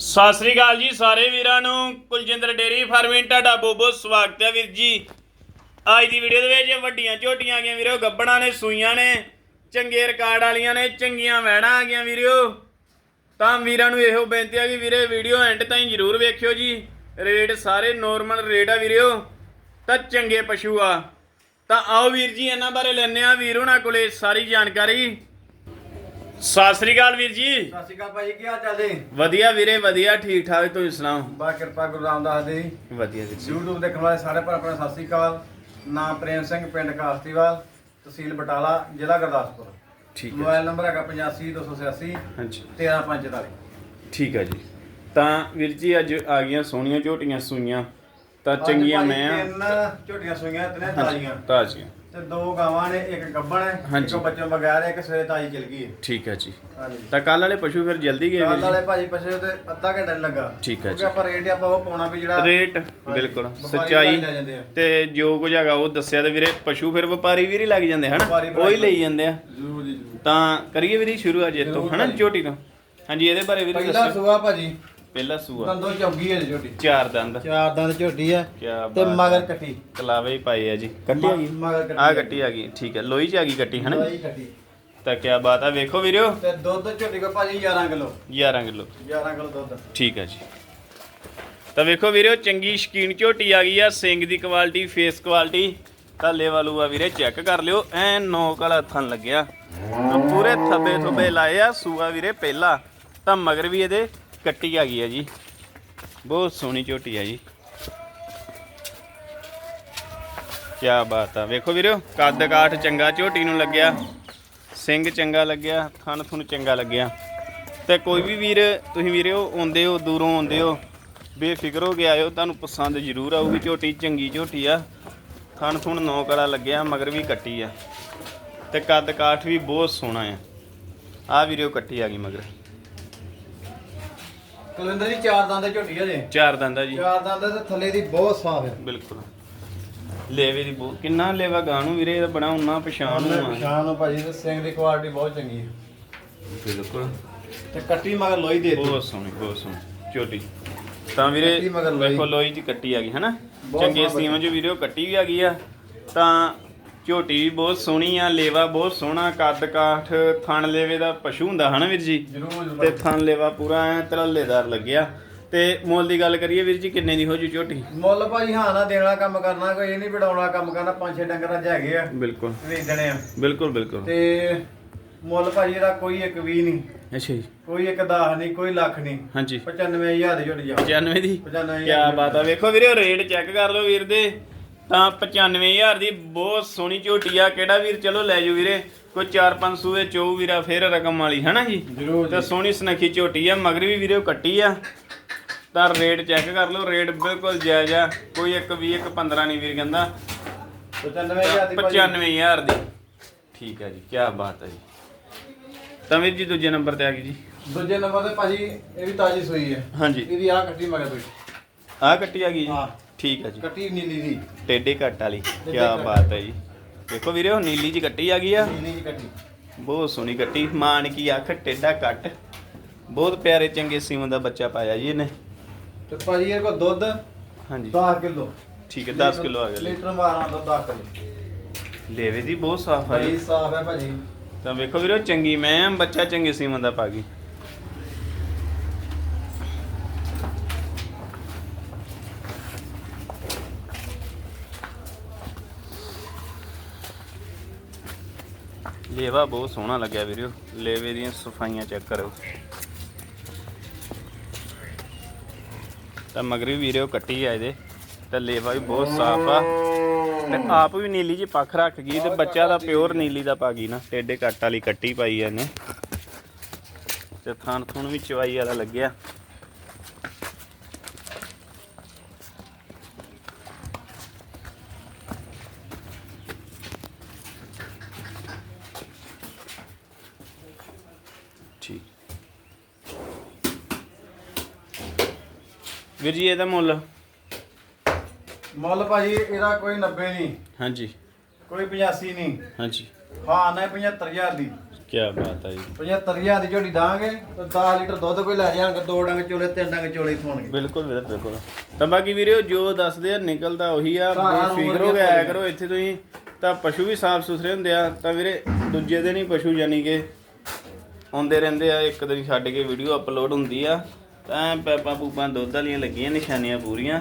ਸਤਿ ਸ੍ਰੀ ਅਕਾਲ ਜੀ ਸਾਰੇ ਵੀਰਾਂ ਨੂੰ। ਕੁਲਜਿੰਦਰ ਡੇਰੀ ਫਾਰਮਿੰਗ, ਤੁਹਾਡਾ ਬਹੁਤ ਬਹੁਤ ਸਵਾਗਤ ਹੈ ਵੀਰ ਜੀ। ਅੱਜ ਦੀ ਵੀਡੀਓ ਦੇ ਵਿੱਚ ਵੱਡੀਆਂ ਝੋਟੀਆਂ ਆ ਗਈਆਂ ਵੀਰੋ ਗੱਬੜਾਂ ਨੇ, ਸੂਈਆਂ ਨੇ, ਚੰਗੇ ਰਿਕਾਰਡ ਵਾਲੀਆਂ ਨੇ, ਚੰਗੀਆਂ ਵੈੜਾਂ ਆ ਗਈਆਂ ਵੀਰੋ। ਤਾਂ ਵੀਰਾਂ ਨੂੰ ਇਹੋ ਬੇਨਤੀ ਆ ਕਿ ਵੀਰੇ ਵੀਡੀਓ ਐਂਡ ਤਾਈਂ ਜਰੂਰ ਵੇਖਿਓ ਜੀ। ਰੇਟ ਸਾਰੇ ਨੋਰਮਲ ਰੇਟ ਆ ਵੀਰਿਓ ਤਾਂ ਚੰਗੇ ਪਸ਼ੂ ਆ। ਤਾਂ ਆਓ ਵੀਰ ਜੀ, ਇਹਨਾਂ ਬਾਰੇ ਲੈਣੇ ਆ ਵੀਰ ਉਹਨਾਂ ਕੋਲੇ ਸਾਰੀ ਜਾਣਕਾਰੀ। ਸਤਿ ਸ੍ਰੀ ਅਕਾਲ ਵੀਰ ਜੀ। ਸਤਿ ਸ਼੍ਰੀ ਅਕਾਲ ਭਾਈ ਕੀ ਹਾਲ ਚਾਲ ਜੀ? ਵਧੀਆ ਵੀਰੇ ਵਧੀਆ ਠੀਕ ਠਾਕ ਤੁਸੀਂ ਸੁਣਾਓ? ਬਾ ਕਿਰਪਾ ਗੁਰੂ ਰਾਮਦਾਸ ਦੀ। ਵਧੀਆ ਵੀਰ ਜੀ। YouTube ਦੇਖਣ ਵਾਲੇ ਸਾਰੇ ਭਰਾ ਆਪਣਾ ਸਤਿ ਸ਼੍ਰੀ ਅਕਾਲ। ਨਾਮ ਪ੍ਰੇਮ ਸਿੰਘ ਪਿੰਡ ਕਾਸਤੀਵਾਲ ਤਹਿਸੀਲ ਬਟਾਲਾ ਜ਼ਿਲ੍ਹਾ ਗੁਰਦਾਸਪੁਰ। ਠੀਕ ਹੈ ਮੋਬਾਈਲ ਨੰਬਰ ਹੈਗਾ 8528 ਹਾਂਜੀ। 13544 ਠੀਕ ਹੈ ਜੀ। ਤਾਂ ਵੀਰ ਜੀ ਅੱਜ ਆ ਗਈਆਂ ਸੋਹਣੀਆਂ ਝੋਟੀਆਂ ਸੂਈਆਂ। ਤਾਂ ਚੰਗੀਆਂ ਮੈਂ ਤਿੰਨ ਝੋਟੀਆਂ ਸੂਈਆਂ ਤਿੰਨੇ ਤਾਜ਼ੀਆਂ। ਤਾਜ਼ੀਆਂ। ਤੇ ਦੋ ਗਾਵਾਂ ਨੇ ਇੱਕ ਗੱਬਣ ਹੈ ਹਾਂਜੀ। ਇੱਕ ਬੱਚੋਂ ਬਗੈਰ ਹੈ, ਇੱਕ ਸਵੇਰੇ ਤਾਜ਼ੀ ਚਲ ਗਈ ਹੈ। ਠੀਕ ਹੈ ਜੀ। ਹਾਂਜੀ। ਤਾਂ ਕੱਲ ਵਾਲੇ ਪਸ਼ੂ ਫਿਰ ਜਲਦੀ ਗਏ ਕੱਲ ਵੀਰ ਵਾਲੇ ਭਾਜੀ ਪਛੇ ਤੇ ਅੱਧਾ ਘੰਟਾ ਨੀ ਲੱਗਾ। ਠੀਕ ਹੈ ਜੀ। ਆਪਾਂ ਰੇਟ ਆਪਾਂ ਉਹ ਪਾਉਣਾ ਵੀ ਜਿਹੜਾ ਜੀ ਰੇਟ ਬਿਲਕੁਲ। ਵਪਾਰੀ ਸੱਚਾਈ ਲੈ ਜਾਂਦੇ ਆ। ਤੇ ਜੋ ਕੁਝ ਹੈਗਾ ਉਹ ਦੱਸਿਆ ਤੇ ਵੀਰੇ ਪਸ਼ੂ ਫਿਰ ਵਪਾਰੀ ਵੀਰ ਹੀ ਲੱਗ ਜਾਂਦੇ ਹਨ? ਵਪਾਰੀ ਉਹ ਹੀ ਲਈ ਜਾਂਦੇ ਆ। ਜ਼ਰੂਰ ਜੀ ਜ਼ਰੂਰ। ਤਾਂ ਕਰੀਏ ਵੀਰੇ ਸ਼ੁਰੂ ਅੱਜ ਤੋਂ ਜ਼ਰੂਰ ਹਨਾ ਭਾਜੀ। ਝੋਟੀ ਤੋਂ? ਹਾਂਜੀ ਇਹਦੇ ਬਾਰੇ ਵੀਰੇ ਪਹਿਲਾ ਦੱਸੋ। ਸੁਆ ਭਾਜੀ। ਪਹਿਲਾ ਸੂਆ। ਦੰਦੋਂ ਚੌਗੀ ਹੈ ਜੀ ਝੋਟੀ ਚਾਰ ਦੰਦ। ਚਾਰ ਦੰਦ ਝੋਟੀ ਹੈ ਕਿਆ ਤੇ ਬਾਤ ਮਗਰ ਕੱਟੀ। ਕਲਾਵੇ ਹੀ ਪਾਏ ਆ ਜੀ। ਕੱਟੀ ਆ ਗਈ ਮਗਰ ਕੱਟੀ ਆ ਕੱਟੀ ਆ ਗਈ ਠੀਕ ਹੈ। ਲੋਈ ਚ ਆ ਗਈ ਕੱਟੀ ਹਨਾ? ਦਵਾਈ ਕੱਟੀ। ਤਾਂ ਕਿਆ ਬਾਤ ਆ ਵੇਖੋ ਵੀਰਿਓ ਤੇ ਦੁੱਧ ਝੋਟੀ ਕੋ ਭਾਜੀ 11 ਕਿਲੋ। 11 ਕਿਲੋ। 11 ਕਿਲੋ ਦੁੱਧ। ਠੀਕ ਹੈ ਜੀ। ਤਾਂ ਵੇਖੋ ਵੀਰਿਓ ਚੰਗੀ ਸ਼ਕੀਨ ਝੋਟੀ ਆ ਗਈ ਆ ਸਿੰਗ ਦੀ ਕੁਆਲਿਟੀ ਫੇਸ ਕੁਆਲਿਟੀ ਤਾਂ ਲੈਵਲੂ ਆ ਵੀਰੇ ਚੈੱਕ ਕਰ ਲਿਓ। ਐ ਨੋਕ ਵਾਲਾ ਥਣ ਲੱਗਿਆ। ਤਾਂ ਪੂਰੇ ਥੱਬੇ ਥੱਬੇ ਲਾਏ ਆ ਸੂਆ ਵੀਰੇ ਪਹਿਲਾ। ਤਾਂ ਮਗਰ ਵੀ ਇਹਦੇ ਕੱਟੀ ਆ ਗਈ ਆ ਜੀ। ਬਹੁਤ ਸੋਹਣੀ ਝੋਟੀ ਆ ਜੀ। ਕਿਆ ਬਾਤ ਆ। ਵੇਖੋ ਵੀਰਿਓ ਕੱਦ ਕਾਠ ਚੰਗਾ ਝੋਟੀ ਨੂੰ ਲੱਗਿਆ। ਸਿੰਘ ਚੰਗਾ ਲੱਗਿਆ, ਥਣ ਥੁਣ ਚੰਗਾ ਲੱਗਿਆ। ਤੇ ਕੋਈ ਵੀ ਵੀਰ, ਤੁਸੀਂ ਵੀਰਿਓ ਆਉਂਦੇ ਹੋ, ਦੂਰੋਂ ਆਉਂਦੇ ਹੋ, ਬੇਫਿਕਰ ਹੋ ਕੇ ਆਇਓ, ਤੁਹਾਨੂੰ ਪਸੰਦ ਜ਼ਰੂਰ ਆਊਗੀ ਝੋਟੀ, ਚੰਗੀ ਝੋਟੀ ਆ। ਥਣ ਥੁਣ ਨੌ ਕਲਾ ਲੱਗਿਆ, ਮਗਰ ਵੀ ਕੱਟੀ ਆ। ਤੇ ਕੱਦ ਕਾਠ ਵੀ ਬਹੁਤ ਸੋਹਣਾ ਆ। ਆ ਵੀਰਿਓ ਕੱਟੀ ਆ ਗਈ ਮਗਰ। ਕੁਲਿੰਦਰ ਜੀ ਚਾਰ ਦੰਦ ਦੀ ਝੋਟੀ ਹੈ ਜੀ ਚਾਰ ਦੰਦਾ ਜੀ। ਚਾਰ ਦੰਦ ਤੇ ਥੱਲੇ ਦੀ ਬਹੁਤ ਸਾਫ਼ ਹੈ। ਬਿਲਕੁਲ। ਲੇਵੇ ਦੀ ਬਹੁਤ ਕਿੰਨਾ ਲੇਵਾ ਗਾਂ ਨੂੰ ਵੀਰੇ ਇਹਦਾ ਬੜਾ ਉਨਾ ਪਛਾਣ ਨੂੰ ਆ ਪਛਾਣ ਨੂੰ ਭਾਜੀ ਤੇ ਸਿੰਘ ਦੀ ਕੁਆਲਿਟੀ ਬਹੁਤ ਚੰਗੀ ਹੈ। ਬਿਲਕੁਲ। ਤੇ ਕੱਟੀ ਮਗਰ ਲੋਈ ਦੇ ਦਿੱਤੀ। ਬਹੁਤ ਸੋਹਣੀ ਬਹੁਤ ਸੋਹਣੀ ਝੋਟੀ। ਤਾਂ ਵੀਰੇ ਕੱਟੀ ਮਗਰ ਲੋਈ। ਵੇਖੋ ਲੋਈ ਦੀ ਕੱਟੀ ਆ ਗਈ ਹਨਾ? ਬਹੁਤ ਚੰਗੇ ਸੋਹਣਾ ਸੀਮਾ ਚ ਵੀਡੀਓ ਕੱਟੀ ਵੀ ਆ ਗਈ ਆ। ਤਾਂ ਝੋਟੀ ਵੀ ਬਹੁਤ ਸੋਹਣੀ ਆ ਲੇਵਾ ਬਹੁਤ ਸੋਹਣਾ ਕੱਦ ਕਾਠ ਥਣ ਲੇਵੇ ਦਾ ਪਸ਼ੂ ਹੁੰਦਾ ਹਨਾ ਵੀਰ ਜੀ? ਤੇ ਥਣ ਲੇਵਾ ਪੂਰਾ ਐ ਤਰਲੇਦਾਰ ਲੱਗਿਆ। ਤੇ ਮੁੱਲ ਦੀ ਗੱਲ ਕਰੀਏ ਵੀਰ ਜੀ ਕਿੰਨੇ ਦੀ ਹੋ ਜੂ ਝੋਟੀ? ਮੁੱਲ ਭਾਜੀ ਹਾਂ ਨਾ ਦੇਣਾ ਕੰਮ ਕਰਨਾ ਕੋਈ ਇਹ ਨਹੀਂ ਵਡਾਉਣਾ ਕੰਮ ਕਰਨਾ ਪੰਜ ਛੇ ਡੰਗਰ ਅੱਜ ਹੈਗੇ ਆ। ਬਿਲਕੁਲ। ਵੇਚਣੇ ਆ। ਬਿਲਕੁਲ ਬਿਲਕੁਲ। ਤੇ ਮੁੱਲ ਭਾਜੀ ਇਹਦਾ ਕੋਈ ਇੱਕ ਵੀ ਨਹੀਂ। ਅੱਛਾ ਜੀ। ਕੋਈ ਇੱਕ 10 ਨਹੀਂ ਕੋਈ ਲੱਖ ਨਹੀਂ। ਹਾਂਜੀ। 95000 ਦੀ ਝੋਟੀ ਜਾ 95 ਦੀ? 95000 ਕਿਆ ਬਾਤ ਆ। ਵੇਖੋ ਵੀਰੇ ਰੇਟ ਚੈੱਕ ਕਰ ਲਓ ਵੀਰ ਦੇ। ਤਾਂ 95000 ਦੀ ਬਹੁਤ ਸੋਹਣੀ ਝੋਟੀ ਆ। ਕਿਹੜਾ ਵੀਰ? ਚਲੋ ਲੈ ਜਾਓ ਵੀਰੇ। ਕੋਈ 4-5 ਸੂਏ ਚੋ ਵੀਰਾ ਫੇਰ ਰਕਮ ਵਾਲੀ ਹੈਨਾ ਜੀ? ਜ਼ਰੂਰ ਤੇ ਸੋਹਣੀ ਸੁਨੱਖੀ ਝੋਟੀ ਆ ਮਗਰ ਵੀ ਵੀਰੇ ਉਹ ਕੱਟੀ ਆ। ਤਾਂ ਰੇਟ ਚੈੱਕ ਕਰ ਲਓ ਰੇਟ ਬਿਲਕੁਲ ਜਾਇਜ਼ ਆ। ਕੋਈ ਇੱਕ 20 ਇੱਕ 15 ਨਹੀਂ ਵੀਰ ਕਹਿੰਦਾ। 95000 ਦੀ ਭਾਜੀ 95000 ਦੀ। ਠੀਕ ਹੈ ਜੀ ਕੀ ਬਾਤ ਹੈ ਜੀ। ਤਾਂ ਵੀਰ ਜੀ ਦੂਜੇ ਨੰਬਰ ਤੇ ਆ ਗਈ ਜੀ। ਦੂਜੇ ਨੰਬਰ ਤੇ ਭਾਜੀ ਇਹ ਵੀ ਤਾਜੀ ਸੂਈ ਹੈ ਹਾਂਜੀ। ਇਹਦੀ ਆ ਕੱਟੀ ਮਗਰ ਕੋਈ ਆਹ ਕੱਟੀ ਆ ਗਈ ਜੀ। ਹਾਂ। ਠੀਕ ਹੈ ਜੀ। ਕੱਟੀ ਨੀਲੀ ਦੀ ਟੇਡੇ ਕੱਟ ਵਾਲੀ ਕੀ। ਬਾਤ ਹੈ ਜੀ। ਦੇਖੋ ਵੀਰੇ ਉਹ ਨੀਲੀ ਜੀ ਕੱਟੀ ਆ ਗਈ ਆ। ਨੀਲੀ ਦੀ ਕੱਟੀ। ਬਹੁਤ ਸੋਹਣੀ ਕੱਟੀ। ਮਾਨ ਕੀ ਅੱਖ ਟੇਡਾ ਕੱਟ ਬਹੁਤ ਪਿਆਰੇ ਚੰਗੇ ਸੀਮਨ ਦਾ ਬੱਚਾ ਪਾਇਆ ਜੀ ਇਹਨੇ। ਤੇ ਭਾਜੀ ਇਹ ਕੋ ਦੁੱਧ ਹਾਂਜੀ। 10 ਕਿਲੋ। ਠੀਕ ਹੈ 10 ਕਿਲੋ ਆ ਗਿਆ ਜੀ। ਲੀਟਰ ਮਾਰਾਂ ਦੁੱਧ 10 ਕਿਲੋ। ਲੇਵੇ ਦੀ ਬਹੁਤ ਸਾਫ਼ ਆ ਭਾਈ ਜੀ ਸਾਫ਼ ਹੈ ਭਾਜੀ। ਤਾਂ ਵੇਖੋ ਵੀਰੇ ਚੰਗੀ ਮੈਂ ਬੱਚਾ ਚੰਗੇ ਸੀਮਨ ਦਾ ਪਾ ਗਈ। ਲੇਵਾ ਬਹੁਤ ਸੋਹਣਾ ਲੱਗਿਆ ਵੀਰਿਓ। ਲੇਵੇ ਦੀਆਂ ਸਫਾਈਆਂ ਚੈੱਕ ਕਰੋ ਤਾਂ ਮਗਰੀ ਵੀਰਿਓ ਕੱਟੀ ਆ ਇਹਦੇ। ਤਾਂ ਲੇਵਾ ਵੀ ਬਹੁਤ ਸਾਫ਼ ਆ। ਤੇ ਆਪ ਵੀ ਨੀਲੀ ਜੀ ਪੱਖ ਰੱਖ ਗਈ ਤੇ ਬੱਚਾ ਦਾ ਪਿਓਰ ਨੀਲੀ ਦਾ ਪਾ ਗਈ ਨਾ। ਟੇਡੇ ਕੱਟ ਵਾਲੀ ਕੱਟੀ ਪਾਈ ਇਹਨੇ। ਤੇ ਥਾਨ ਥੁਣ ਵੀ ਚਵਾਈ ਵਾਲਾ ਲੱਗਿਆ ਠੀਕ ਵੀਰ ਜੀ ਇਹਦਾ ਮੁੱਲ। ਮੁੱਲ ਭਾਜੀ ਇਹਦਾ ਕੋਈ 90 ਨਹੀਂ। ਹਾਂਜੀ। ਕੋਈ 85 ਨਹੀਂ। ਹਾਂਜੀ। ਹਾਂ ਨਾ 75000 ਦੀ। ਕੀ ਬਾਤ ਹੈ ਜੀ। 75000 ਦੀ ਝੋਟੀ ਦਾਂਗੇ ਤੇ 10 ਲੀਟਰ ਦੁੱਧ ਕੋਈ ਲੈ ਜਾਣਗੇ ਦੋ ਡੰਗ ਚੋਲੇ ਤਿੰਨ ਡੰਗ ਚੋਲੇ ਥੋਣਗੇ ਬਿਲਕੁਲ ਵੀਰੇ ਬਿਲਕੁਲ। ਤਾਂ ਬਾਕੀ ਵੀਰੇ ਜੋ ਦੱਸਦੇ ਆ ਨਿਕਲਦਾ ਉਹੀ ਆ। ਉਮਰ ਹੋ ਗਿਆ। ਕਰੋ ਇੱਥੇ ਤੁਸੀਂ ਤਾਂ ਪਸ਼ੂ ਵੀ ਸਾਫ਼ ਸੁਥਰੇ ਹੁੰਦੇ ਆ। ਤਾਂ ਵੀਰੇ ਦੂਜੇ ਦਿਨ ਹੀ ਪਸ਼ੂ ਯਾਨੀ ਕਿ ਆਉਂਦੇ ਰਹਿੰਦੇ ਆ। ਇੱਕ ਦਿਨ ਛੱਡ ਕੇ ਵੀਡੀਓ ਅਪਲੋਡ ਹੁੰਦੀ ਆ। ਤਾਂ ਪੈਪਾਂ ਪੂਪਾਂ ਦੁੱਧ ਵਾਲੀਆਂ ਲੱਗੀਆਂ ਨਿਸ਼ਾਨੀਆਂ ਪੂਰੀਆਂ।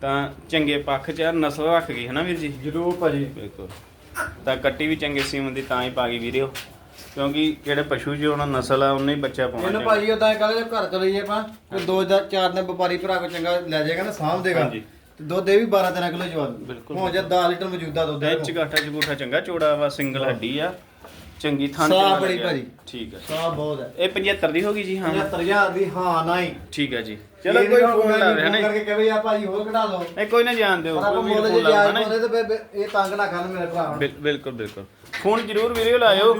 ਤਾਂ ਚੰਗੇ ਪੱਖ ਚ ਆ, ਨਸਲ ਰੱਖ ਗਈ ਹੈ ਨਾ ਵੀਰ ਜੀ? ਜ਼ਰੂਰ ਭਾਜੀ। ਬਿਲਕੁਲ। ਤਾਂ ਕੱਟੀ ਵੀ ਚੰਗੇ ਸੀਮਨ ਦੀ ਤਾਂ ਹੀ ਪਾ ਗਈ ਵੀਰਿਓ। ਕਿਉਂਕਿ ਜਿਹੜੇ ਪਸ਼ੂ ਜੀ ਉਹਨਾਂ ਨਸਲ ਆ ਉਹਨੇ ਹੀ ਬੱਚਾ ਪਾਉਣਾ ਇਹਨੂੰ ਚਾਹੀਦਾ। ਭਾਜੀ ਉਦਾਂ ਕਹਿੰਦੇ ਘਰ ਚਲੇ ਆਪਾਂ ਤੇ ਦੋ ਜਾਂ ਚਾਰ ਦਿਨ ਵਪਾਰੀ ਭਰਾ ਕੋ ਚੰਗਾ ਲੈ ਜਾਏਗਾ ਨਾ ਸਾਂਭ ਦੇਗਾ। ਹਾਂਜੀ। ਤੇ ਦੁੱਧ ਇਹ ਵੀ 12 13 ਕਿਲੋ ਚਵਾ ਬਿਲਕੁਲ। ਹੋ ਜਾ 10 ਲੀਟਰ ਮੌਜੂਦਾ ਦੁੱਧ ਹੈ। ਇਹ ਚਗਾਠਾ ਚਗੂਠਾ ਚੰਗਾ ਚੋੜਾ ਵਾ ਸਿੰਗਲ ਹੱਡੀ ਆ। ਚੰਗੀ ਥਾਂ ਸਾਹ ਬੜੀ ਭਾਜੀ। ਠੀਕ ਹੈ ਸਾਹ ਬਹੁਤ ਹੈ ਇਹ 75 ਦੀ ਹੋ ਗਈ ਜੀ ਹਾਂ। 75000 ਦੀ ਹਾਂ ਨਹੀਂ। ਠੀਕ ਹੈ ਜੀ। ਚਲੋ ਕੋਈ ਫੋਨ ਲਾਵੇ ਹਨਾ ਕਰਕੇ ਕਹੇ ਆ ਭਾਜੀ ਹੋਰ ਘਟਾ ਲਓ। ਨਹੀਂ ਕੋਈ ਨਾ ਜਾਣ ਦਿਓ। ਕੋਈ ਵੀ ਫੋਨ ਜੇ ਫਿਰ- ਫਿਰ ਇਹ ਤੰਗ ਨਾ ਕਰਨ ਮੇਰੇ ਭਰਾ ਬਿਲ- ਬਿਲਕੁਲ ਬਿਲਕੁਲ। ਫੋਨ ਜ਼ਰੂਰ ਵੀਡੀਓ ਲਾਇਓ।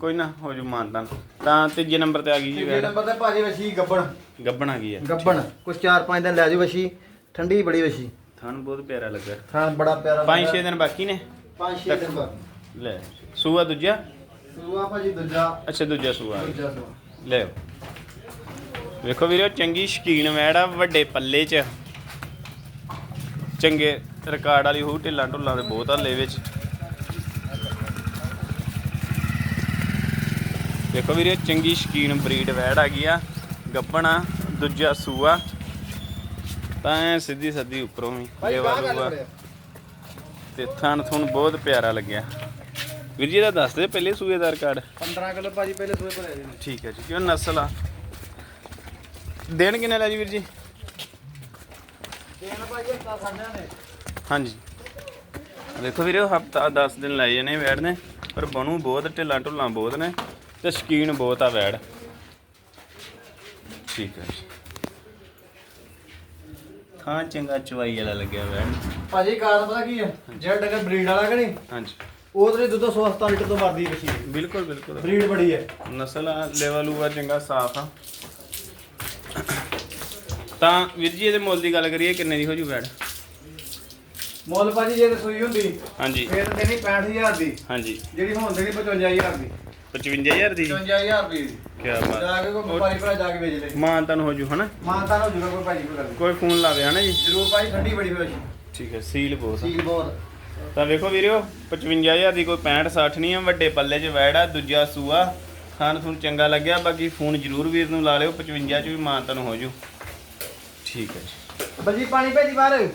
ਕੋਈ ਨਾ ਹੋ ਜੂ ਮਾਨਤਾਨ ਤਾਂ ਤੀਜੇ ਨੰਬਰ ਤੇ ਆ ਗਈ ਜੀ ਤੀਜੇ ਨੰਬਰ ਤੇ ਭਾਜੀ ਵਸ਼ੀ ਗੱਬਣ। ਗੱਬਣ ਆ ਗਈ ਹੈ ਗੱਬਣ ਕੁਛ 4-5 ਦਿਨ ਲੈ ਜਾਓ ਵਸ਼ੀ। ਠੰਡੀ ਬੜੀ ਵਸ਼ੀ। ਥਣ ਬਹੁਤ ਪਿਆਰਾ ਲੱਗਾ। ਥਾਂ ਬੜਾ ਪਿਆਰਾ 5-6 ਦਿਨ ਬਾਕੀ ਨੇ। 5-6 ਦਿਨ ਬਾਅਦ ਲੈ ਸੂਆ ਦੂਜਾ। ਸੂਆ ਭਾਜੀ ਦੂਜਾ। ਅੱਛਾ ਦੂਜਾ ਸੂਆ। ਦੂਜਾ ਲੈ ਵੇਖੋ ਵੀਰੋ ਚੰਗੀ ਸ਼ਕੀਨ ਵੈੜ ਆ ਵੱਡੇ ਪੱਲੇ 'ਚ। ਚੰਗੇ ਰਿਕਾਰਡ ਵਾਲੀ ਹੋਊ ਢਿੱਲਾਂ ਢੁੱਲਾਂ ਦੇ ਬਹੁਤ ਹੱਲੇ ਵਿੱਚ। ਵੇਖੋ ਵੀਰੇ ਚੰਗੀ ਸ਼ਕੀਨ ਬਰੀਡ ਵੈੜ ਆ ਗਈ ਆ। ਗੱਬਣਾ ਦੂਜਾ ਸੂਆ। ਤਾਂ ਸਿੱਧੀ ਸੱਦੀ ਉੱਪਰੋਂ ਵੀ ਲੇਵਾ ਲਿਆ ਤੇ ਥਣ ਥੁਣ ਬਹੁਤ ਪਿਆਰਾ ਲੱਗਿਆ। ਵੀਰ ਜੀ ਦਾ ਦੱਸ ਦੇ ਪਹਿਲੇ ਸੂਏ ਦਾ ਰਿਕਾਰਡ 15 ਕਿਲੋ ਭਾਜੀ ਪਹਿਲੇ ਸੂਏ ਭਰੇ ਜੀ। ਠੀਕ ਹੈ ਜੀ ਕਿਉਂ ਨਸਲ ਆ? ਦੇਣ ਕਿੰਨੇ ਲੈ ਜੀ ਵੀਰ ਜੀ? ਦੇਣ ਭਾਜੀ ਹੱਤਾ ਸਾਂਝਾ ਨੇ। ਹਾਂਜੀ। ਦੇਖੋ ਵੀਰੇ ਹਫਤਾ 10 ਦਿਨ ਲਾਏ ਨੇ ਵੈੜ ਨੇ ਪਰ ਬਣੂ ਬਹੁਤ ਢਿੱਲਾਂ ਢੁੱਲਾਂ ਬਹੁਤ ਨੇ ਤੇ ਸ਼ਕੀਨ ਬਹੁਤ ਆ ਵੈੜ। ਠੀਕ ਹੈ ਜੀ। ਹਾਂ ਚੰਗਾ ਚਵਾਈ ਵਾਲਾ ਲੱਗਿਆ ਵੈੜ। ਭਾਜੀ ਕਾਰਨ ਪਤਾ ਕੀ ਹੈ? ਜਿਹੜਾ ਡੰਗਰ ਬਰੀਡ ਵਾਲਾ ਕਿ ਨਹੀਂ? ਹਾਂਜੀ। ਉਹ ਤੇ ਦੁੱਧ 107 ਲੀਟਰ ਤੋਂ ਵੱਧਦੀ ਵਸ਼ੀ ਬਿਲਕੁਲ ਬਿਲਕੁਲ। ਬਰੀਡ ਬੜੀ ਹੈ। ਨਸਲ ਆ ਲੈਵਲ ਉਵਾ ਚੰਗਾ ਸਾਫ਼ ਆ। ਤਾਂ ਵੀਰ ਜੀ ਇਹਦੇ ਮੁੱਲ ਦੀ ਗੱਲ ਕਰੀਏ ਕਿੰਨੇ ਦੀ ਹੋ ਜੂ ਵੈੜ ਮੁੱਲ ਭਾਜੀ ਜੇ ਤੇ ਸੂਈ ਹੁੰਦੀ ਹਾਂਜੀ। ਫੇਰ ਦੇਣੀ 65000 ਦੀ। ਹਾਂਜੀ। ਜਿਹੜੀ ਹੁਣ ਦੇਣੀ 55000 ਦੀ। 55000 ਦੀ? 55000 ਰੁਪਏ ਦੀ। ਕੀ ਬਾਤ। ਜਾ ਕੇ ਕੋਈ ਵਪਾਰੀ ਭਰਾ ਜਾ ਕੇ ਵੇਚ ਲੈ। ਮਾਨ ਤਨ ਹੋ ਜੂ ਹਨਾ? ਮਾਨਤਾ ਹੋ ਜੂਗਾ ਕੋਈ ਭਾਜੀ ਕੋਈ ਗੱਲ ਕੋਈ ਫੋਨ ਲਾਵੇ ਹਨਾ ਜੀ? ਜ਼ਰੂਰ ਭਾਜੀ ਠੰਡੀ ਬੜੀ ਹੋਈ। ਠੀਕ ਹੈ ਸੀਲ ਬਹੁਤ। ਸੀਲ ਬਹੁਤ। ਤਾਂ ਵੇਖੋ ਵੀਰਿਓ 55000 ਦੀ ਕੋਈ 65 60 ਨਹੀਂ ਆ ਵੱਡੇ ਪੱਲੇ 'ਚ ਵੈੜ ਦੂਜਾ ਸੂਆ। ਖਾਣ ਤੁਹਾਨੂੰ ਚੰਗਾ ਲੱਗਿਆ ਬਾਕੀ ਫੋਨ ਜ਼ਰੂਰ ਵੀਰ ਨੂੰ ਲਾ ਲਿਓ 55 'ਚ ਵੀ ਮਾਨ ਤਨ ਹੋ ਜੂ। ਠੀਕ ਹੈ ਜੀ। ਬੱਜੀ ਪਾਣੀ ਭੇਜੀ ਬਾਹਰ।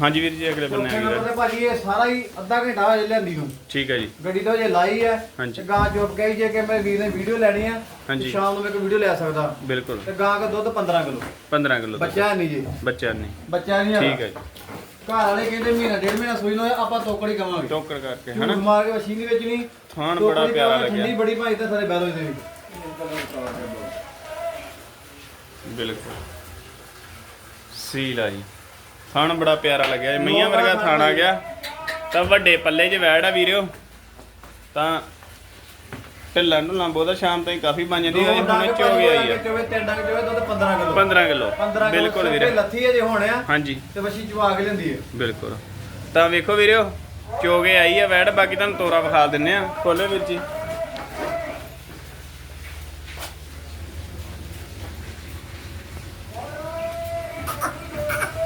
ਹਾਂਜੀ ਵੀਰ ਜੀ ਅਗਲੇ ਬੰਨੇ ਆ ਗਏ ਤੇ ਭਾਜੀ ਇਹ ਸਾਰਾ ਹੀ ਅੱਧਾ ਘੰਟਾ ਹੋ ਲਿਆਂਦੀ ਨੂੰ। ਠੀਕ ਹੈ ਜੀ। ਗੱਡੀ ਤੋਂ ਜੇ ਲਾਈ ਹੈ। ਹਾਂਜੀ। ਤੇ ਗਾਂ ਚੁੱਪ ਗਈ ਜੇ ਕਿ ਮੈਂ ਵੀਰ ਨੇ ਵੀਡੀਓ ਲੈਣੀ ਆ ਹਾਂਜੀ। ਸ਼ਾਮ ਨੂੰ ਮੈਂ ਕੋਈ ਵੀਡੀਓ ਲੈ ਸਕਦਾ। ਬਿਲਕੁਲ। ਤੇ ਗਾਂ ਦਾ ਦੁੱਧ 15 ਕਿਲੋ। 15 ਕਿਲੋ ਬੱਚਾ ਨਹੀਂ ਜੀ। ਬੱਚਾ ਨਹੀਂ। ਬੱਚਾ ਨਹੀਂ ਠੀਕ ਹੈ ਜੀ। ਘਰ ਵਾਲੇ ਕਹਿੰਦੇ ਮਹੀਨਾ ਡੇਢ ਮਹੀਨਾ ਸੂਈ ਲੋ ਆਪਾਂ ਤੋਕੜੀ ਕਵਾਂਗੇ ਟੋਕਰ ਕਰਕੇ ਹਨਾ? ਮਾਰ ਕੇ ਮਸ਼ੀਨ ਦੇ ਵਿੱਚ ਨਹੀਂ ਥਾਣ ਬੜਾ ਪਿਆਰਾ ਠੰਡੀ ਲੱਗਿਆ। ਬੜੀ ਭਾਈ ਤੇ ਸਾਰੇ ਬੈਲੋ ਦੇ ਬਿਲਕੁਲ। ਸੀਲ ਆ ਜੀ। ਥਣ ਬੜਾ ਪਿਆਰਾ ਲੱਗਿਆ। ਜੀ ਮਈਆਂ ਵਰਗਾ ਥਣ ਆ ਗਿਆ। ਤਾਂ ਵੱਡੇ ਪੱਲੇ 'ਚ ਵੈੜ ਆ ਵੀਰਿਓ। ਤਾਂ ਢਿੱਲਾਂ ਢੁੱਲਾਂ ਬਹੁਤਾ ਸ਼ਾਮ ਤਾਈਂ ਕਾਫੀ ਬਣ ਜਾਂਦੀ ਹੈ ਹੁਣ ਚ ਗਿਆ ਹੀ ਆ। ਚੋਵੇ ਤਿੰਨ ਡੰਗ ਚੋਵੇ ਦੁੱਧ 15 ਕਿਲੋ। 15 ਕਿਲੋ। 15 ਕਿਲੋ ਬਿਲਕੁਲ ਵੀਰੇ। ਲੱਥੀ ਹੈ ਜੇ ਹੋਣੇ ਆ। ਹਾਂਜੀ। ਤੇ ਵਸ਼ੀ ਚਵਾ ਕੇ ਲੈਂਦੀ ਹੈ ਬਿਲਕੁਲ। ਤਾਂ ਵੇਖੋ ਵੀਰਿਓ ਚੋਗੇ ਆਈ ਆ ਵੈੜ ਬਾਕੀ ਤੁਹਾਨੂੰ ਤੋਰਾ ਵਿਖਾ ਦਿੰਨੇ ਆ। ਖੋਲੇ ਵੀਰ ਜੀ।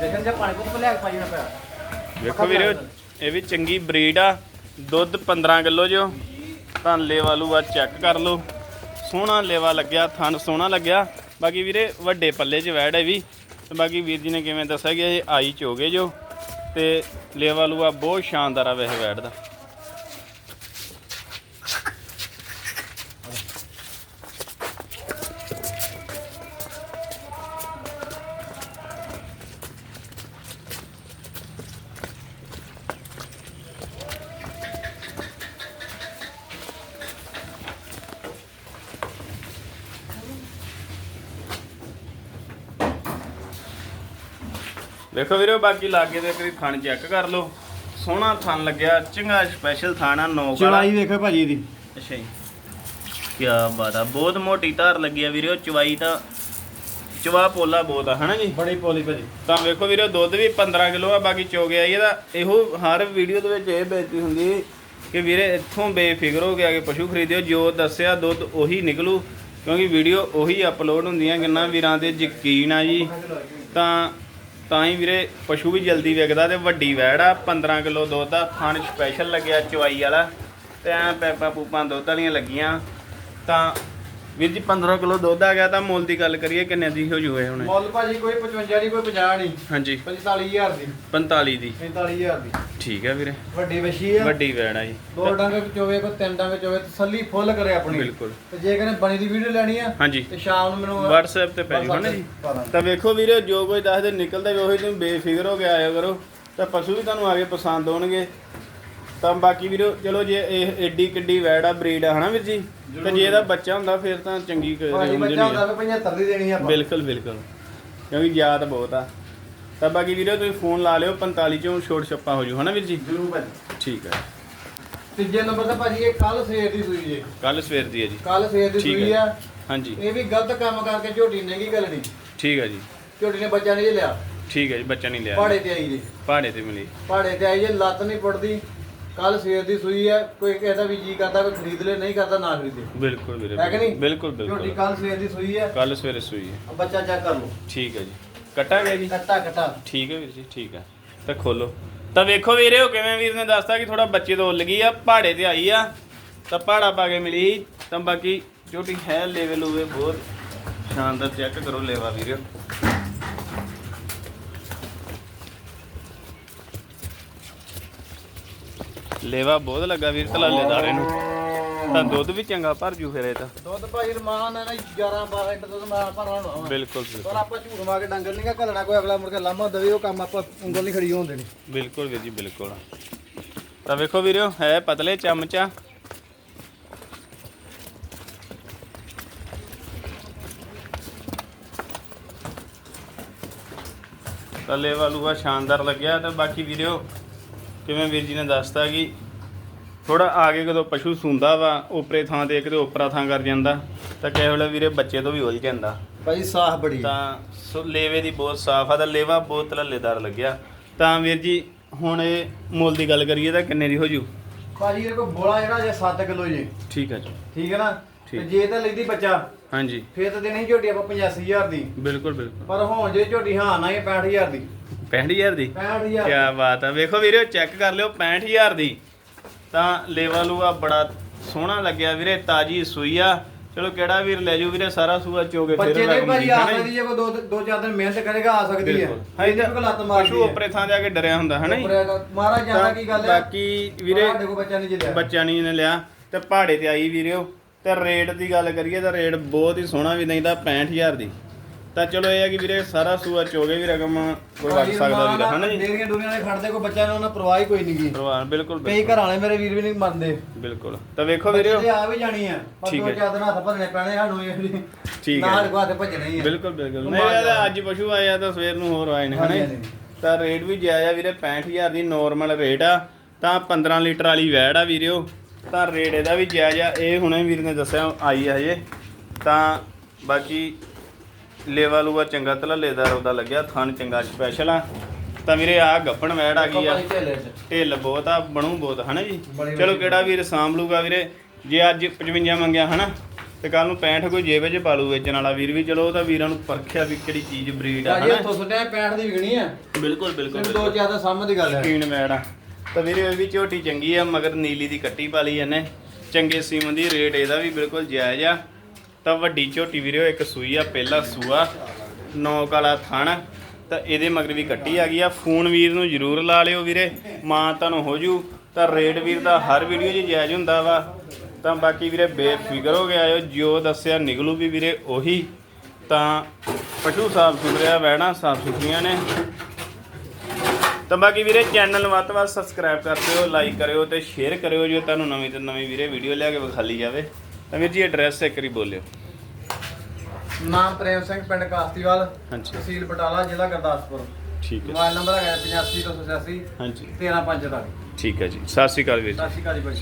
ਦੇਖਣ ਜੇ ਪਾਣੀ ਕੋਲ ਲੈ ਕੇ ਪਾਈ ਨਾ ਪਿਆ। ਵੇਖੋ ਵੀਰੇ ਇਹ ਵੀ ਚੰਗੀ ਬਰੀਡ ਆ। ਦੁੱਧ 15 ਕਿਲੋ ਜੋ ਤਾਂ ਲੇਵਾ ਲੂਆ ਚੈੱਕ ਕਰ ਲਓ। ਸੋਹਣਾ ਲੇਵਾ ਲੱਗਿਆ, ਥਣ ਸੋਹਣਾ ਲੱਗਿਆ। ਬਾਕੀ ਵੀਰੇ, ਵੱਡੇ ਪੱਲੇ 'ਚ ਵੈੜ ਹੈ ਵੀ। ਤੇ ਬਾਕੀ ਵੀਰ ਜੀ ਨੇ ਕਿਵੇਂ ਦੱਸਿਆ ਕਿ ਇਹ ਆਈ ਚੋਗੇ ਜੋ। ਤੇ ਲੇਵਾ ਲੂਆ ਬਹੁਤ ਸ਼ਾਨਦਾਰ ਆ ਵੈਸੇ ਵੈੜ ਦਾ। ਵੇਖੋ ਵੀਰੇ ਬਾਕੀ ਲਾਗੇ ਦੇ ਕੋਈ ਥਣ ਚੈੱਕ ਕਰ ਲਓ। ਸੋਹਣਾ ਥਣ ਲੱਗਿਆ ਚੰਗਾ ਸਪੈਸ਼ਲ ਥਣ ਨੋਕ ਵਾਲਾ। ਚੜਾਈ ਵੇਖੋ ਭਾਜੀ ਦੀ ਅੱਛਾ ਜੀ। ਕੀ ਬਾਤ ਆ ਬਹੁਤ ਮੋਟੀ ਧਾਰ ਲੱਗੀ ਆ ਵੀਰੇ ਚਵਾਈ ਤਾਂ ਚਵਾ ਪੋਲਾ ਬਹੁਤ ਆ ਹਨਾ ਜੀ? ਬੜੀ ਪੋਲੀ ਭਾਜੀ। ਤਾਂ ਵੇਖੋ ਵੀਰੇ ਦੁੱਧ ਵੀ 15 ਕਿਲੋ ਆ ਬਾਕੀ ਚੋ ਗਿਆ ਇਹਦਾ ਇਹੋ ਹਰ ਵੀਡੀਓ ਦੇ ਵਿੱਚ ਇਹ ਬੇਨਤੀ ਹੁੰਦੀ ਕਿ ਵੀਰੇ ਇੱਥੋਂ ਬੇਫਿਕਰ ਹੋ ਗਿਆ ਕਿ ਪਸ਼ੂ ਖਰੀਦਿਓ ਜੋ ਦੱਸਿਆ ਦੁੱਧ ਉਹੀ ਨਿਕਲੂ ਕਿਉਂਕਿ ਵੀਡੀਓ ਉਹੀ ਅਪਲੋਡ ਹੁੰਦੀਆਂ ਕਿੰਨਾ ਵੀਰਾਂ ਦੇ ਯਕੀਨ ਆ ਜੀ। ਤਾਂ ਤਾਂ ਹੀ ਵੀਰੇ, ਪਸ਼ੂ ਵੀ ਜਲਦੀ ਵਿਕਦਾ ਤੇ ਵੱਡੀ ਵੈੜ ਆ 15 ਕਿਲੋ ਦੁੱਧ ਆ ਥਣ ਸਪੈਸ਼ਲ ਲੱਗਿਆ ਚਵਾਈ ਵਾਲਾ ਤੇ ਐ ਪੈਪਾ ਪੂਪਾਂ ਦੁੱਧ ਵਾਲੀਆਂ ਲੱਗੀਆਂ। ਤਾਂ ਵੀਰ ਜੀ 15 ਕਿਲੋ ਦੁੱਧ ਆ ਗਿਆ ਤਾਂ ਮੁੱਲ ਦੀ ਗੱਲ ਕਰੀਏ ਕਿੰਨੇ ਦੀ ਹੋ ਜੂਏ ਹੁਣ? ਮੁੱਲ ਭਾਜੀ ਕੋਈ 55 ਨਹੀਂ ਕੋਈ 50 ਨਹੀਂ ਹਾਂਜੀ। 45000 ਦੀ। 45 ਦੀ। 45000 ਦੀ। ਠੀਕ ਹੈ ਵੀਰੇ। ਵੱਡੀ ਵਸ਼ੀ ਆ। ਵੱਡੀ ਆ ਜੀ। ਦੋ ਡੰਗ ਚੋਵੇ ਕੋ ਤਿੰਨ ਡੰਗ ਚੋਵੇ ਤਸੱਲੀ ਫੁੱਲ ਕਰੇ ਆਪਣੀ। ਬਿਲਕੁਲ। ਤੇ ਜੇ ਕਹਿੰਦੇ ਬਣੀ ਦੀ ਵੀਡੀਓ ਲੈਣੀ ਆ ਹਾਂਜੀ। ਤੇ ਸ਼ਾਮ ਨੂੰ ਮੈਨੂੰ WhatsApp ਤੇ ਜੂਗਾ ਨਾ ਜੀ। ਤਾਂ ਵੇਖੋ ਵੀਰੇ ਜੋ ਕੋਈ ਦੱਸਦੇ ਨਿਕਲਦਾ ਵੀ ਉਹੀ ਤੁਸੀਂ ਬੇਫਿਕਰ ਹੋ ਕੇ ਆਇਆ ਕਰੋ। ਤਾਂ ਪਸ਼ੂ ਵੀ ਤੁਹਾਨੂੰ ਆਗੇ ਪਸੰਦ ਆਉਣਗੇ ਤਾਂ ਬਾਕੀ ਵੀਰੋ ਚਲੋ ਜੇ ਇਹ ਏਡੀ ਕਿੱਡੀ ਵੈੜ ਆ ਬਰੀਡ ਆ ਹਨਾ ਵੀਰ ਜੀ? ਤੇ ਜੇ ਇਹਦਾ ਬੱਚਾ ਹੁੰਦਾ ਫਿਰ ਤਾਂ ਚੰਗੀ ਕ- ਭਾਜੀ ਰੇਂਜ ਬੱਚਾ ਹੋਣੀ ਆ। ਹੁੰਦਾ ਵੀ 75 ਦੀ ਦੇਣੀ ਆ ਆਪਾਂ। ਬਿਲਕੁਲ ਬਿਲਕੁਲ। ਕਿਉਂਕਿ ਯਾਦ ਬਹੁਤ ਆ। ਤਾਂ ਬਾਕੀ ਵੀਰੋ ਤੁਸੀਂ ਫੋਨ ਲਾ ਲਿਓ 45 ਚੋਂ ਛੋਟ ਛੱਪਾ ਹੋ ਜੂ ਹਨਾ ਵੀਰ ਜੀ? ਜ਼ਰੂਰ ਭਾਜੀ। ਠੀਕ ਹੈ ਤੀਜੇ ਨੰਬਰ ਤੇ ਭਾਜੀ ਇਹ ਕੱਲ ਸਵੇਰ ਦੀ ਸੂਈ ਜੇ ਕੱਲ ਸਵੇਰ ਦੀ ਹੈ ਜੀ। ਕੱਲ ਸਵੇਰ ਦੀ ਠੀਕ ਸੂਈ ਹੈ। ਆ। ਹਾਂਜੀ। ਇਹ ਵੀ ਗਲਤ ਕੰਮ ਕਰਕੇ ਝੋਟੀ ਨੇ ਕੀ ਗੱਲ ਨਹੀਂ ਠੀਕ ਹੈ ਜੀ। ਝੋਟੀ ਨੇ ਬੱਚਾ ਨਹੀਂ ਜੇ ਲਿਆ। ਠੀਕ ਹੈ ਜੀ ਬੱਚਾ ਨਹੀਂ ਲਿਆ। ਪਹਾੜੇ ਤੇ ਆਈ ਜੇ। ਪਹਾੜੇ ਤੇ ਮਿਲੀ। ਪਹਾੜੇ ਤੇ ਆਈ ਜੇ ਲੱਤ ਨਹੀਂ ਪੁੱਟਦੀ। ਕੱਲ ਸਵੇਰ ਦੀ ਸੂਈ ਆ ਕੋਈ ਕਹਿੰਦਾ ਵੀ ਜੀ ਕਰਦਾ ਕੋਈ ਖਰੀਦ ਲੈ ਨਹੀਂ ਕਰਦਾ ਨਾ ਖਰੀਦੇ। ਬਿਲਕੁਲ ਵੀਰੇ ਹੈ ਕਿ ਨਹੀਂ? ਬਿਲਕੁਲ ਝੋਟੀ ਬਿਲਕੁਲ ਕੱਲ ਸਵੇਰ ਦੀ ਸੂਈ ਆ ਕੱਲ ਸਵੇਰੇ ਸੂਈ ਹੈ। ਬੱਚਾ ਚੈੱਕ ਕਰ ਲਓ। ਠੀਕ ਹੈ ਜੀ। ਕੱਟਾ ਗਿਆ ਜੀ? ਕੱਟਾ ਕੱਟਾ। ਠੀਕ ਹੈ ਵੀਰ ਜੀ ਠੀਕ ਹੈ। ਤਾਂ ਖੋਲੋ। ਤਾਂ ਵੇਖੋ ਵੀਰੇ ਉਹ ਕਿਵੇਂ ਵੀਰ ਨੇ ਦੱਸਤਾ ਕਿ ਥੋੜਾ ਬੱਚੇ ਤੋਂ ਉੱਲ ਗਈ ਆ ਪਹਾੜੇ ਤੇ ਆਈ ਆ। ਤਾਂ ਪਹਾੜਾ ਪਾ ਕੇ ਮਿਲੀ। ਤਾਂ ਬਾਕੀ ਛੋਟੀ ਹੈ ਲੈਵਲ ਹੋਵੇ ਬਹੁਤ ਸ਼ਾਨਦਾਰ ਚੈੱਕ ਕਰੋ ਲੈਵਾ ਵੀਰੇ। ਲੈਵਾ ਬਹੁਤ ਲੱਗਾ ਵੀਰ ਤਲਾਲੇਦਾਰੇ ਨੂੰ। ਤਾਂ ਦੁੱਧ ਵੀ ਚੰਗਾ ਭਰ ਜੂ ਫਿਰ ਇਹ ਤਾਂ। ਦੁੱਧ ਭਾਈ ਰਮਾਨ ਹੈ ਨਾ 11 12 ਲੀਟਰ ਦੁੱਧ ਮੈਂ ਭਰਵਾ ਹੋਣਾ ਬਿਲਕੁਲ ਪਰ ਆਪਾਂ ਝੂਠ ਮਾਰ ਕੇ ਡੰਗਰ ਨਹੀਂ ਘੱਲਣਾ ਕੋਈ ਅਗਲਾ ਮੁੜ ਕੇ ਲਾਮਾ ਦੇਵੇ ਉਹ ਕੰਮ ਆਪਾਂ ਉਂਗਲ ਨਹੀਂ ਖੜੀ ਹੋਣ ਦੇਣੀ। ਬਿਲਕੁਲ ਵੀਰ ਜੀ ਬਿਲਕੁਲ। ਤਾਂ ਵੇਖੋ ਵੀਰਿਓ ਹੈ ਪਤਲੇ ਚਮਚਾ। ਤਲੇ ਵਾਲੂਆ ਸ਼ਾਨਦਾਰ ਲੱਗਿਆ ਤੇ ਬਾਕੀ ਵੀਡੀਓ ਕਿਵੇਂ ਵੀਰ ਜੀ ਨੇ ਦੱਸਤਾ ਕਿ ਥੋੜਾ ਆਗੇ ਕਦੋਂ ਪਸ਼ੂ ਸੁੰਦਾ ਵਾ ਉਪਰੇ ਥਾਂ ਤੇ ਕਿਤੇ ਉਪਰਾ ਥਾਂ ਕਰ ਜਾਂਦਾ ਤਾਂ ਕਿਸੇ ਵੇਲੇ ਵੀਰੇ ਬੱਚੇ ਤੋਂ ਵੀ ਉਲਝ ਜਾਂਦਾ। ਭਾਈ ਸਾਹ ਬੜੀ। ਤਾਂ ਸੋ ਲੇਵੇ ਦੀ ਬਹੁਤ ਸਾਫ਼ ਆ ਤਾਂ ਲੇਵਾ ਬਹੁਤ ਲੱਲੇਦਾਰ ਲੱਗਿਆ। ਤਾਂ ਵੀਰ ਜੀ ਹੁਣ ਇਹ ਮੁੱਲ ਦੀ ਗੱਲ ਕਰੀਏ ਤਾਂ ਕਿੰਨੇ ਦੀ ਹੋ ਜੂ? ਭਾਜੀ ਇਹ ਕੋ ਬੋਲਾ ਜਿਹੜਾ ਜੇ 7 ਕਿਲੋ ਜੇ ਠੀਕ ਹੈ ਜੀ। ਠੀਕ ਹੈ ਨਾ। ਤੇ ਜੇ ਤਾਂ ਲੈਂਦੀ ਬੱਚਾ ਹਾਂਜੀ। ਫੇਰ ਤਾਂ ਦੇਣੀ ਝੋਟੀ ਆਪਾਂ 85000 ਦੀ। ਬਿਲਕੁਲ ਬਿਲਕੁਲ। ਪਰ ਹੁਣ ਜੇ ਝੋਟੀ ਹਾਂ ਨਾ ਇਹ 65000 ਦੀ। 65000 ਦੀ? 65000 ਕੀ ਬਾਤ ਆ। ਵੇਖੋ ਵੀਰੇ ਚੈੱਕ ਕਰ ਲਿਓ 65000 ਦੀ। ਤਾਂ ਲੇਵਾ ਲੂਆ ਬੜਾ ਸੋਹਣਾ ਲੱਗਿਆ ਵੀਰੇ ਤਾਜੀ ਸੂਈ ਆ। ਚਲੋ ਕਿਹੜਾ ਵੀਰ ਲੈ ਜੂ ਵੀਰੇ ਸਾਰਾ ਸੂਆ ਚੋਗੇ ਬੱਚੇ ਨੇ ਭਾਜੀ ਆ ਜੀ? ਸਕਦੀ ਜੇ ਕੋਈ ਦੋ ਦੋ ਚਾਰ ਦਿਨ ਮਿਹਨਤ ਕਰੇਗਾ ਆ ਸਕਦੀ ਹੈ। ਹਾਈ ਤੇ ਕੋ ਲੱਤ ਮਾਰਦੀ ਪਸ਼ੂ ਉਪਰੇ ਥਾਂ ਜਾ ਕੇ ਡਰਿਆ ਹੁੰਦਾ ਹਨਾ ਜੀ ਮਾਰਾ ਜਾਂਦਾ ਕੀ ਗੱਲ ਹੈ। ਬਾਕੀ ਵੀਰੇ ਕੋ ਬੱਚਾ ਨਹੀਂ ਜਿੱਲਿਆ ਬੱਚਾ ਨਹੀਂ ਨੇ ਲਿਆ। ਤੇ ਪਹਾੜੇ ਤੇ ਆਈ ਵੀਰਿਓ। ਤੇ ਰੇਟ ਦੀ ਗੱਲ ਕਰੀਏ ਤਾਂ ਰੇਟ ਬਹੁਤ ਹੀ ਸੋਹਣਾ ਵੀ ਨਹੀਂ ਤਾਂ 65000 ਦੀ। ਤਾਂ ਚਲੋ ਇਹ ਹੈ ਕਿ ਵੀਰੇ ਸਾਰਾ ਸੂਆ ਚੋਗੇ ਵੀ ਰਕਮ ਕੋਈ ਵੱਧ ਸਕਦਾ ਵੀਰ ਹਨਾ ਜੀ? ਡੇਰੀਆਂ ਡੂਰੀਆਂ ਨੇ ਖੜਦੇ ਕੋ ਬੱਚਾ ਨੇ ਉਹਨਾਂ ਪਰਵਾਹ ਹੀ ਕੋਈ ਨਹੀਂ ਗੀ। ਪਰਵਾਹ ਬਿਲਕੁਲ ਕਈ ਘਰ ਵਾਲੇ ਮੇਰੇ ਵੀਰ ਵੀ ਨਹੀਂ ਮੰਨਦੇ। ਬਿਲਕੁਲ। ਤਾਂ ਵੇਖੋ ਵੀਰਿਓ ਬੱਚੇ ਆ ਵੀ ਜਾਣੀ ਆ। ਪਰ ਠੀਕ ਦੋ ਹੈ। ਚਾਰ ਦਿਨ ਹੱਥ ਭਰਨੇ ਪੈਣੇ ਸਾਨੂੰ ਇਹ ਠੀਕ ਹੈ। ਨਾਲ ਗਵਾ ਤੇ ਭੱਜਣਾ ਹੀ ਆ। ਬਿਲਕੁਲ ਬਿਲਕੁਲ। ਨਹੀਂ ਜਾ। ਅੱਜ ਪਸ਼ੂ ਆਇਆ ਤਾਂ ਸਵੇਰ ਨੂੰ ਹੋਰ ਆਏ ਨੇ ਹਨਾ ਹਾਂਜੀ, ਜੀ? ਹਾਂਜੀ। ਤਾਂ ਰੇਟ ਵੀ ਜਾਇਜ਼ ਆ ਵੀਰੇ 65000 ਦੀ ਨਾਰਮਲ ਰੇਟ ਆ। ਤਾਂ 15 ਲੀਟਰ ਵਾਲੀ ਵੈੜ ਆ ਵੀਰਿਓ ਤਾਂ ਰੇਟ ਇਹਦਾ ਵੀ ਜਾਇਜ਼ ਆ। ਇਹ ਹੁਣੇ ਵੀਰ ਨੇ ਦੱਸਿਆ ਆਈ ਆ ਹਜੇ। ਤਾਂ ਬਾਕੀ ਲੇਵਾ ਲੂਆ ਚੰਗਾ ਤਲੱਲੇਦਾਰ ਉਹਦਾ ਲੱਗਿਆ ਥਣ ਚੰਗਾ ਸਪੈਸ਼ਲ ਆ। ਤਾਂ ਵੀਰੇ ਆ ਗੱਪਣ ਵੈੜ ਆ ਗਈ ਆ। ਢਿੱਲ ਬਹੁਤ ਆ ਬਣੂ ਬਹੁਤ ਹਨਾ ਜੀ? ਚਲੋ ਕਿਹੜਾ ਵੀਰ ਸਾਂਭ ਲੂਗਾ ਵੀਰੇ? ਜੇ ਅੱਜ 55 ਮੰਗਿਆ ਹਨਾ? ਤੇ ਕੱਲ ਨੂੰ 65 ਕੋਈ ਜੇਬ 'ਚ ਪਾ ਲੂ ਵੇਚਣ ਵਾਲਾ ਵੀਰ ਵੀ। ਚਲੋ ਉਹ ਤਾਂ ਵੀਰਾਂ ਨੂੰ ਪਰਖਿਆ ਵੀ ਕਿਹੜੀ ਚੀਜ਼ ਬਰੀਡ ਆ ਹਨਾ? ਹੱਥੋਂ ਸੁੱਟਿਆ 65 ਦੀ ਵਿਕਣੀ ਆ। ਬਿਲਕੁਲ ਬਿਲਕੁਲ ਦੋ ਚਾਰ ਦਾ ਸਾਹਮਣੇ ਦੀ ਗੱਲ ਹੈ ਸ਼ਕੀਨ ਵੈੜ ਆ। ਤਾਂ ਵੀਰੇ ਇਹ ਵੀ ਝੋਟੀ ਚੰਗੀ ਆ ਮਗਰ ਨੀਲੀ ਦੀ ਕੱਟੀ ਪਾ ਲਈ ਇਹਨੇ। ਚੰਗੇ ਸੀਮਨ ਦੀ ਰੇਟ ਇਹਦਾ ਵੀ ਬਿਲਕੁਲ ਜਾਇਜ਼ ਆ। ਤਾਂ ਵੱਡੀ ਝੋਟੀ ਵੀਰੇ ਉਹ ਇੱਕ ਸੂਈ ਆ, ਪਹਿਲਾ ਸੂਆ, ਨੌਕ ਵਾਲਾ ਥਣ, ਤਾਂ ਇਹਦੇ ਮਗਰ ਵੀ ਕੱਟੀ ਆ ਗਈ ਆ। ਫੋਨ ਵੀਰ ਨੂੰ ਜ਼ਰੂਰ ਲਾ ਲਿਓ ਵੀਰੇ, ਮਾਂ ਤੁਹਾਨੂੰ ਹੋ ਜੂ। ਤਾਂ ਰੇਟ ਵੀਰ ਦਾ ਹਰ ਵੀਡੀਓ 'ਚ ਜਾਇਜ਼ ਹੁੰਦਾ ਵਾ। ਤਾਂ ਬਾਕੀ ਵੀਰੇ, ਬੇਫਿਕਰ ਹੋ ਗਿਆ ਆਇਓ, ਜੋ ਦੱਸਿਆ ਨਿਕਲੂ ਵੀ ਵੀਰੇ ਉਹੀ। ਤਾਂ ਪਸ਼ੂ ਸਾਫ਼ ਸੁਥਰਿਆ ਵੈਣਾ ਸਾਫ਼ ਸੁਥਰੀਆਂ ਨੇ। ਤਾਂ ਬਾਕੀ ਵੀਰੇ, ਚੈਨਲ ਵੱਧ ਤੋਂ ਵੱਧ ਸਬਸਕ੍ਰਾਈਬ ਕਰ ਦਿਓ, ਲਾਈਕ ਕਰਿਓ ਤੇ ਸ਼ੇਅਰ ਕਰਿਓ ਜੋ ਤੁਹਾਨੂੰ ਨਵੀਂ ਤੋਂ ਨਵੀਂ ਵੀਰੇ ਵੀਡੀਓ ਲਿਆ ਕੇ ਵਿਖਾਲੀ ਜਾਵੇ। ਤਾਂ ਵੀਰ ਜੀ ਐਡਰੈਸ ਇੱਕ ਵਾਰੀ ਬੋਲਿਓ। ਨਾਮ ਪ੍ਰੇਮ ਸਿੰਘ ਪਿੰਡ ਕਾਸਤੀਵਾਲ ਹਾਂਜੀ। ਤਹਿਸੀਲ ਬਟਾਲਾ ਜ਼ਿਲ੍ਹਾ ਗੁਰਦਾਸਪੁਰ। ਠੀਕ ਹੈ। ਮੋਬਾਈਲ ਨੰਬਰ ਹੈਗਾ 85 286 ਹਾਂਜੀ। 13544 ਠੀਕ ਹੈ ਜੀ। ਸਤਿ ਸ਼੍ਰੀ ਅਕਾਲ ਵੀਰ ਜੀ। ਸਤਿ ਸ਼੍ਰੀ ਅਕਾਲ ਜੀ ਬਾਈ